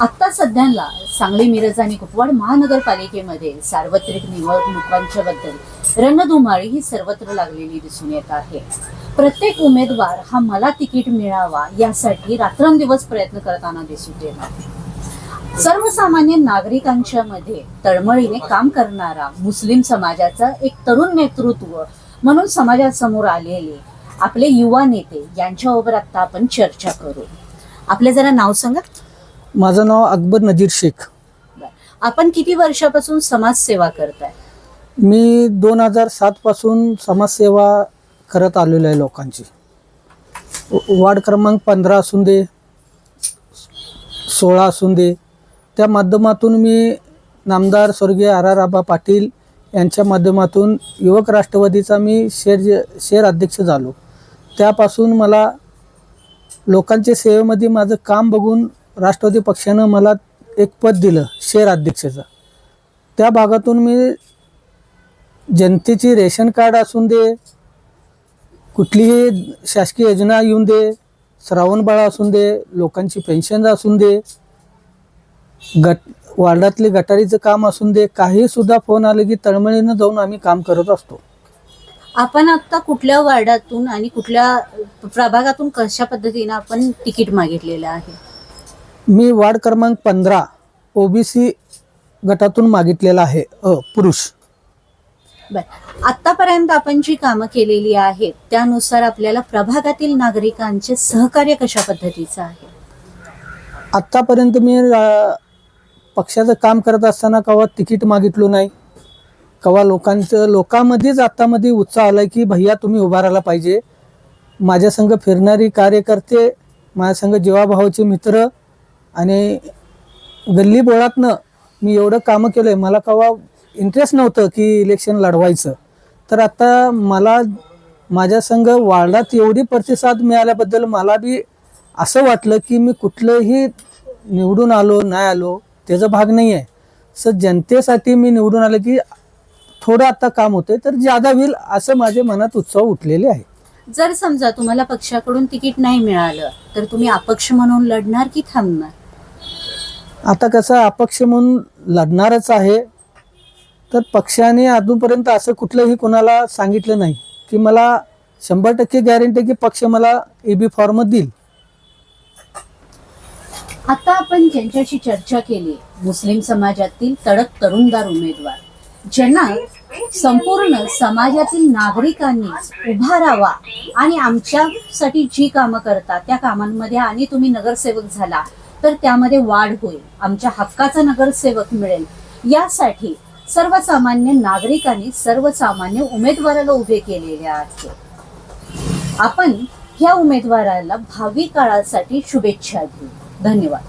आता सध्याला सांगली मिरज आणि कुपवाड महानगरपालिकेमध्ये सार्वत्रिक निवडणुकांच्या बद्दल रणधुमाळी ही सर्वत्र लागलेली दिसून येत आहे. प्रत्येक उमेदवार हा मला तिकीट मिळावा यासाठी रात्रंदिवस प्रयत्न करताना दिसून येत आहे सर्वसामान्य नागरिकांच्या मध्ये तळमळीने काम करणारा मुस्लिम समाजाचा एक तरुण नेतृत्व म्हणून समाजासमोर आलेले आपले युवा नेते यांच्याबरोबर आता आपण चर्चा करू. आपले जरा नाव सांगा. माझं नाव अकबर नजीर शेख. आपण किती वर्षापासून समाजसेवा करताय? मी दोन हजार सातपासून समाजसेवा करत आलेलो आहे लोकांची. वार्ड क्रमांक पंधरा असून दे सोळा असून दे त्या माध्यमातून मी नामदार स्वर्गीय आर आर आबा पाटील यांच्या माध्यमातून युवक राष्ट्रवादीचा मी शेर शेर अध्यक्ष झालो. त्यापासून मला लोकांच्या सेवेमध्ये माझं काम बघून राष्ट्रवादी पक्षानं मला एक पद दिलं शेर अध्यक्षाचं. त्या भागातून मी जनतेची रेशन कार्ड असून दे कुठलीही शासकीय योजना येऊन दे श्रावण बाळा असून दे लोकांची पेन्शन असून दे गट वार्डातले गटारीचं काम असून दे काही सुद्धा फोन आले की तळमळीनं जाऊन आम्ही काम करत असतो. आपण आता कुठल्या वार्डातून आणि कुठल्या प्रभागातून कशा पद्धतीनं आपण तिकीट मागितलेलं आहे? मी वार्ड क्रमांक पंधरा ओबीसी गटातून मागितलेला आहे अ पुरुष. बर. आतापर्यंत आपण जी कामं केलेली आहेत त्यानुसार आपल्याला प्रभागातील नागरिकांचे सहकार्य कशा पद्धतीचं आहे? आत्तापर्यंत मी पक्षाचं काम करत असताना कवा तिकीट मागितलो नाही कवा लोकांचं लोकांमध्येच आत्तामध्ये उत्साह आला की भैया तुम्ही उभा राहायला पाहिजे. माझ्या संघ फिरणारी कार्यकर्ते माझ्या संघ जीवाभावाचे मित्र आणि गल्ली बोळातनं मी एवढं कामं केलं आहे मला कवा इंटरेस्ट नव्हतं की इलेक्शन लढवायचं. तर आता मला माझ्या संघ वार्डात एवढी प्रतिसाद मिळाल्याबद्दल मला बी असं वाटलं की मी कुठलंही निवडून आलो नाही आलो त्याचा भाग नाही आहे सर जनतेसाठी मी निवडून आलं की थोडं आता काम होतंय तर जादा होईल असं माझ्या मनात उत्सव उठलेले आहे. जर समजा तुम्हाला पक्षाकडून तिकीट नाही मिळालं तर तुम्ही अपक्ष म्हणून लढणार की थांबणार? आता कसं अपक्ष म्हणून लढणारच आहे. तर पक्षाने अजूनपर्यंत असं कुठलंही कोणाला सांगितलं नाही की मला शंभर टक्के गॅरंटी की पक्ष मला ए बी फॉर्म देईल. आता आपण ज्यांच्याशी चर्चा केली मुस्लिम समाजातील तडक तरुणदार उमेदवार ज्यांना संपूर्ण समाजातील नागरिकांनी उभा राहावा आणि आमच्यासाठी जी कामं करतात त्या कामांमध्ये आणि तुम्ही नगरसेवक झाला तर त्यामध्ये वाढ होईल. आमच्या हक्काचा नगरसेवक मिळेल. यासाठी सर्वसामान्य नागरिकांनी सर्वसामान्य उमेदवाराला उभे केलेले आहे. आपण ह्या उमेदवाराला भावी काळासाठी शुभेच्छा देऊ. धन्यवाद.